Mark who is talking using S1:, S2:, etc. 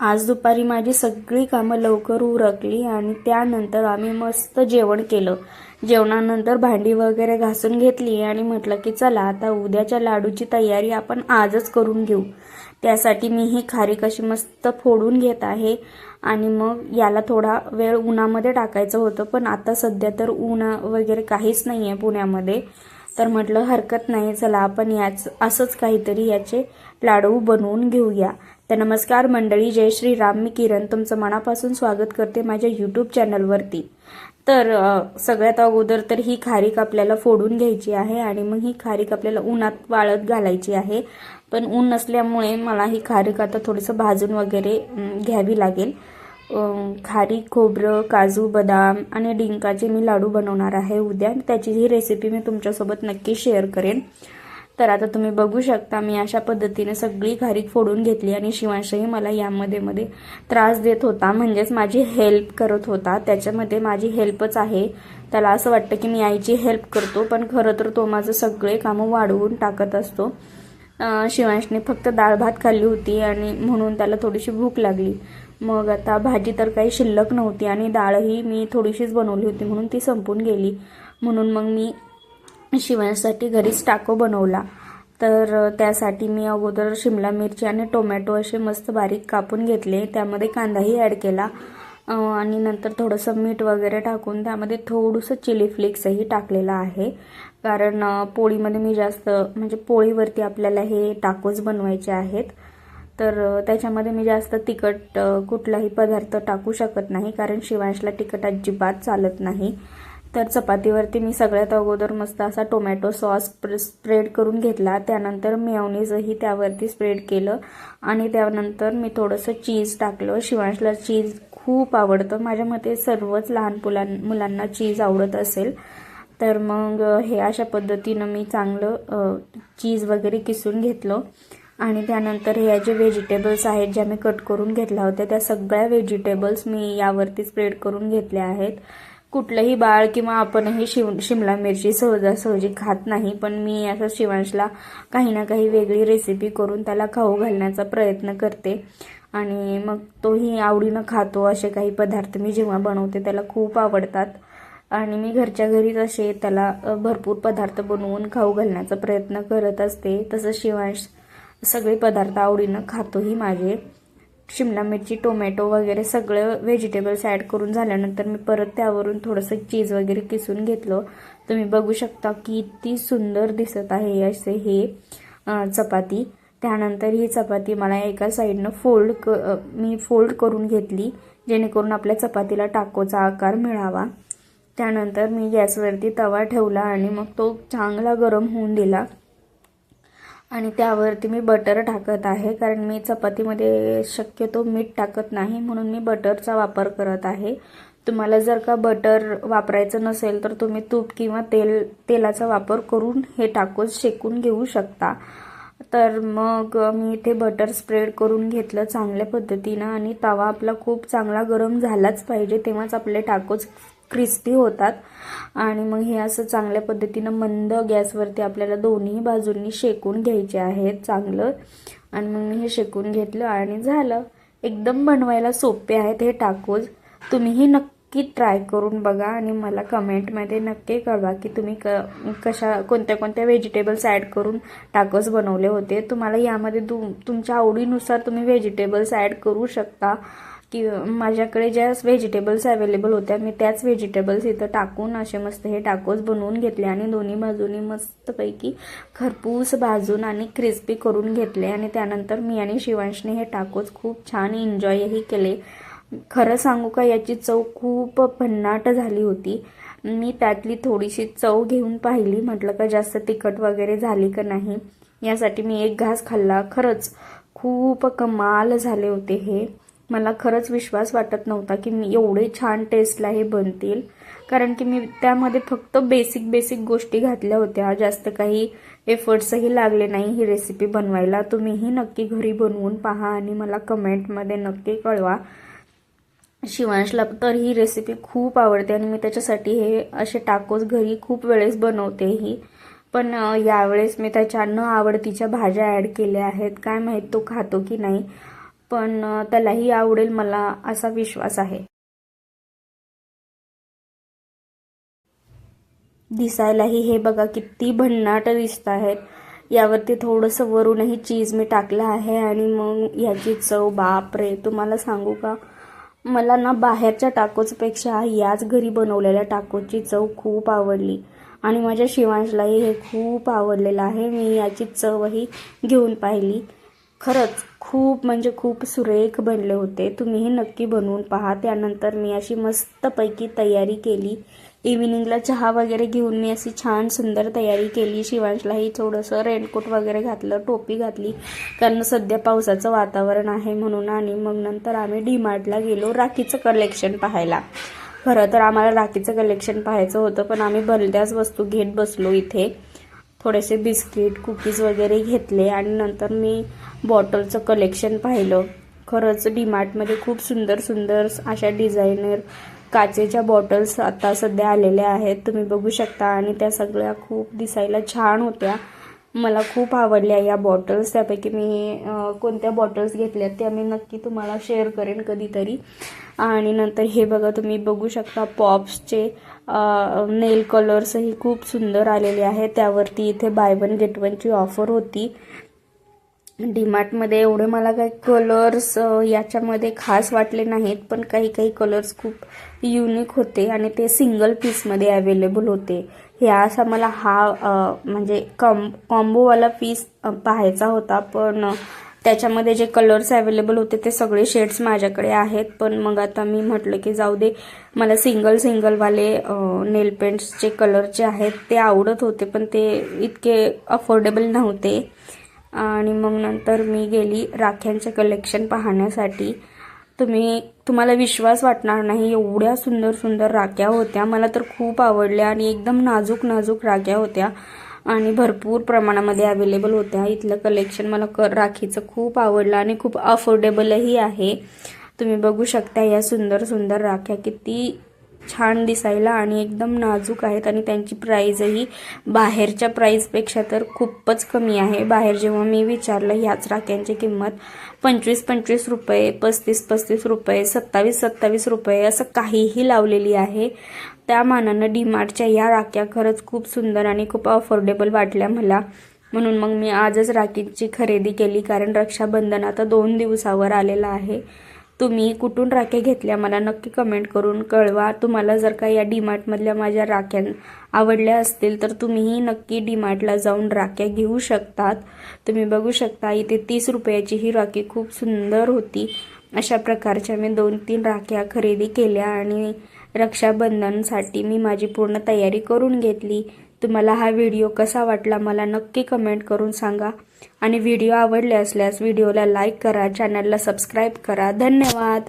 S1: आज दुपारी माझी सगळी कामं लवकर उरकली आणि त्यानंतर आम्ही मस्त जेवण केलं. जेवणानंतर भांडी वगैरे घासून घेतली आणि म्हटलं की चला आता उद्याच्या लाडूची तयारी आपण आजच करून घेऊ. त्यासाठी मी ही खारीक अशी मस्त फोडून घेत आहे आणि मग याला थोडा वेळ उन्हामध्ये टाकायचं होतं पण आता सध्या तर ऊन वगैरे काहीच नाही आहे पुण्यामध्ये. तर म्हटलं हरकत नाही चला आपण याच असंच काहीतरी याचे लाडू बनवून घेऊया. तर नमस्कार मंडळी जय श्रीराम मी किरण. तुमचं मनापासून स्वागत करते माझ्या यूट्यूब चॅनलवरती तर सगळ्यात अगोदर तर ही खारीक आपल्याला फोडून घ्यायची आहे आणि मग ही खारीक आपल्याला उन्हात वाळत घालायची आहे. पण ऊन नसल्यामुळे मला ही खारीक आता थोडंसं भाजून वगैरे घ्यावी लागेल. खारीक खोबरं काजू बदाम आणि डिंकाचे मी लाडू बनवणार आहे उद्या. त्याची ही रेसिपी मी तुमच्यासोबत नक्की शेअर करेन. तर आता तुम्ही बघू शकता मी अशा पद्धतीने सगळी खारीक फोडून घेतली आणि शिवांशही मला यामध्ये मध्ये त्रास देत होता. म्हणजेच माझी हेल्प करत होता. त्याच्यामध्ये माझी हेल्पच आहे. त्याला असं वाटतं की मी आईची हेल्प करतो पण खरं तर तो माझं सगळे कामं वाढवून टाकत असतो. शिवांशने फक्त डाळ भात खाल्ली होती आणि म्हणून त्याला थोडीशी भूक लागली. मग आता भाजी तर काही शिल्लक नव्हती आणि डाळही मी थोडीशीच बनवली होती म्हणून ती संपून गेली. म्हणून मग मी शिवण्यासाठी घरीच टाको बनवला. तर त्यासाठी मी अगोदर शिमला मिरची आणि टोमॅटो असे मस्त बारीक कापून घेतले. त्यामध्ये कांदाही ॲड केला. आणि नंतर थोडंसं मीठ वगैरे टाकून त्यामध्ये थोडंसं चिली फ्लेक्सही टाकलेलं आहे. कारण पोळीमध्ये मी जास्त म्हणजे पोळीवरती आपल्याला हे टाकोच बनवायचे आहेत. तर त्याच्यामध्ये मी जास्त तिखट कुठलाही पदार्थ टाकू शकत नाही. कारण शिवांशला तिखट अजिबात चालत नाही. तर चपातीवरती मी सगळ्यात अगोदर मस्त असा टोमॅटो सॉस स्प्रेड करून घेतला. त्यानंतर मेवनीजही त्यावरती स्प्रेड केलं. आणि त्यानंतर मी थोडंसं चीज टाकलं. शिवांशला चीज खूप आवडतं. माझ्या मते सर्वच लहान मुलां मुलांना चीज आवडत असेल. तर मग हे अशा पद्धतीनं मी चांगलं चीज वगैरे किसून घेतलं. आणि त्यानंतर हे जे व्हेजिटेबल्स आहेत ज्या मी कट करून घेतल्या होत्या त्या सगळ्या व्हेजिटेबल्स मी यावरती स्प्रेड करून घेतल्या आहेत. कुठलंही बाळ किंवा आपणही शिव शिमला मिरची सहजासहजी खात नाही पण मी असं शिवांशला काही ना काही वेगळी रेसिपी करून त्याला खाऊ घालण्याचा प्रयत्न करते. आणि मग तोही आवडीनं खातो असे काही पदार्थ मी जेव्हा बनवते त्याला खूप आवडतात. आणि मी घरच्या घरीच असे त्याला भरपूर पदार्थ बनवून खाऊ घालण्याचा प्रयत्न करत असते. तसं शिवांश सगळे पदार्थ आवडीनं खातोही माझे. शिमला मिरची टोमॅटो वगैरे सगळं व्हेजिटेबल्स ॲड करून झाल्यानंतर मी परत त्यावरून थोडंसं चीज वगैरे किसून घेतलं. तुम्ही बघू शकता की इतकी सुंदर दिसत आहे असे हे चपाती. त्यानंतर ही चपाती मला एका साईडनं फोल्ड क मी फोल्ड करून घेतली जेणेकरून आपल्या चपातीला टाकोचा आकार मिळावा. त्यानंतर मी गॅसवरती तवा ठेवला आणि मग तो चांगला गरम होऊन दिला. आणि त्यावरती मी बटर टाकत आहे. कारण मी चपातीमध्ये शक्यतो मीठ टाकत नाही म्हणून मी बटरचा वापर करत आहे. तुम्हाला जर का बटर वापरायचं नसेल तर तुम्ही तूप किंवा तेल तेलाचा वापर करून हे टाकोस शेकून घेऊ शकता. तर मग मी इथे बटर स्प्रेड करून घेतलं चांगल्या पद्धतीनं. आणि तवा आपला खूप चांगला गरम झालाच पाहिजे तेव्हाच आपले टाकोज क्रिस्पी होतात. आणि मग हे असं चांगल्या पद्धतीनं मंद गॅसवरती आपल्याला दोन्ही बाजूंनी शेकून घ्यायचे आहेत चांगलं. आणि मग मी हे शेकून घेतलं आणि झालं. एकदम बनवायला सोपे आहेत हे टाकोज. तुम्हीही नक्की ट्राय करून बघा आणि मला कमेंटमध्ये नक्की कळवा की तुम्ही क कशा कोणत्या कोणत्या व्हेजिटेबल्स ॲड करून टाकोज बनवले होते. तुम्हाला यामध्ये तु तुमच्या आवडीनुसार तुम्ही व्हेजिटेबल्स ॲड करू शकता. की माझ्याकडे ज्या व्हेजिटेबल्स अवेलेबल होत्या मी त्याच व्हेजिटेबल्स इथं टाकून असे मस्त हे टाकोस बनवून घेतले आणि दोन्ही बाजूनी मस्तपैकी खरपूस भाजून आणि क्रिस्पी करून घेतले. आणि त्यानंतर मी आणि शिवांशने हे टाकोस खूप छान एन्जॉयही केले. खरं सांगू का याची चव खूप भन्नाट झाली होती. मी त्यातली थोडीशी चव घेऊन पाहिली. म्हटलं का जास्त तिखट वगैरे झाली का नाही यासाठी मी एक घास खाल्ला. खरंच खूप कमाल झाले होते हे. मला खरंच विश्वास वाटत नव्हता की मी एवढे छान टेस्टला हे बनतील. कारण की मी त्यामध्ये फक्त बेसिक बेसिक गोष्टी घातल्या होत्या. जास्त काही एफर्ट्सही लागले नाही ही रेसिपी बनवायला. तुम्हीही नक्की घरी बनवून पहा आणि मला कमेंटमध्ये नक्की कळवा. शिवांशला तर ही रेसिपी खूप आवडते आणि मी त्याच्यासाठी हे असे टाकोस घरी खूप वेळेस बनवते ही पण यावेळेस मी त्याच्या न आवडतीच्या भाज्या ॲड केल्या आहेत. काय माहीत तो खातो की नाही. पण त्यालाही आवडेल मला असा विश्वास आहे. दिसायलाही हे बघा किती भन्नाट दिसत आहेत यावरती थोडंसं वरूनही चीज मी टाकलं आहे आणि मग ह्याची चव बापरे तुम्हाला सांगू का? मला ना बाहेरच्या टाकोचपेक्षा याच घरी बनवलेल्या टाकोची चव खूप आवडली. आणि माझ्या शिवांशलाही हे खूप आवडलेलं आहे. मी याची चवही घेऊन पाहिली. खरंच खूप म्हणजे खूप सुरेख बनले होते. तुम्हीही नक्की बनवून पहा. त्यानंतर मी अशी मस्तपैकी तयारी केली. इव्हिनिंगला चहा वगैरे घेऊन मी अशी छान सुंदर तयारी केली. शिवांशलाही थोडंसं रेनकोट वगैरे घातलं टोपी घातली. कारण सध्या पावसाचं वातावरण आहे म्हणून आणि मग नंतर आम्ही डीमार्टला गेलो राखीचं कलेक्शन पाहायला. खरं तर आम्हाला राखीचं कलेक्शन पाहायचं होतं पण आम्ही भलत्याच वस्तू घेत बसलो इथे. थोडेसे बिस्किट कुकीज वगैरे घेतले आणि नंतर मी बॉटलचं कलेक्शन पाहिलं. खरंच डीमार्टमध्ये खूप सुंदर सुंदर अशा डिझायनर काचेच्या बॉटल्स आता सध्या आलेल्या आहेत. तुम्ही बघू शकता आणि त्या सगळ्या खूप दिसायला छान होत्या. मला खूप आवडल्या या बॉटल्स. त्यापैकी मी कोणत्या बॉटल्स घेतल्या त्या मी नक्की तुम्हाला शेअर करेन कधीतरी. आणि नंतर हे बघा तुम्ही बघू शकता पॉप्सचे नेल कलर्सही खूप सुंदर आलेले आहेत त्यावरती इथे बाय वन गेट वनची ऑफर होती. डीमार्टमध्ये एवढे मला काही कलर्स याच्यामध्ये खास वाटले नाहीत पण काही काही कलर्स खूप युनिक होते आणि ते सिंगल पीसमध्ये अवेलेबल होते. हे असा मला हा म्हणजे कॉम कॉम्बोवाला पीस पाहायचा होता पण त्याच्यामध्ये जे कलर्स अवेलेबल होते ते सगळे शेड्स माझ्याकडे आहेत. पण मग आता मी म्हटलं की जाऊ दे मला सिंगल सिंगलवाले नेल पेंट्सचे कलरचे आहेत ते आवडत होते पण ते इतके अफोर्डेबल नव्हते. आणि मग नंतर मी गेली राख्यांचे कलेक्शन पाहण्यासाठी. तुम्ही तुम्हाला विश्वास वाटणार नाही एवढ्या सुंदर सुंदर राख्या होत्या. मला तर खूप आवडल्या आणि एकदम नाजूक नाजूक राख्या होत्या. आणि भरपूर प्रमाणामध्ये अवेलेबल होत्या. इथलं कलेक्शन मला क राखीचं खूप आवडलं आणि खूप अफोर्डेबलही आहे. तुम्ही बघू शकता या सुंदर सुंदर राख्या. किती छान दिसायला आणि एकदम नाजूक आहेत आणि त्यांची प्राईजही बाहेरच्या प्राईजपेक्षा तर खूपच कमी आहे. बाहेर जेव्हा मी विचारलं ह्याच राख्यांची किंमत पंचवीस पंचवीस रुपये पस्तीस पस्तीस रुपये सत्तावीस सत्तावीस रुपये असं काहीही लावलेली आहे. त्या मानानं डीमार्टच्या या राख्या खरंच खूप सुंदर आणि खूप अफोर्डेबल वाटल्या मला. म्हणून मग मी आजच राखीची खरेदी केली कारण रक्षाबंधन आता दोन दिवसावर आलेलं आहे. तुम्ही कुठून राख्या घेतल्या मला नक्की कमेंट करून कळवा. तुम्हाला जर का या डीमार्टमधल्या माझ्या राख्या आवडल्या असतील तर तुम्हीही नक्की डीमार्टला जाऊन राख्या घेऊ शकतात. तुम्ही बघू शकता इथे तीस रुपयाची ही राखी खूप सुंदर होती. अशा प्रकारच्या मी दोन तीन राख्या खरेदी केल्या आणि रक्षाबंधनसाठी मी माझी पूर्ण तयारी करून घेतली. तुम्हाला हा व्हिडिओ कसा वाटला मला नक्की कमेंट करून सांगा. आणि व्हिडिओ आवडले असल्यास व्हिडिओला लाईक करा चॅनलला सबस्क्राईब करा. धन्यवाद!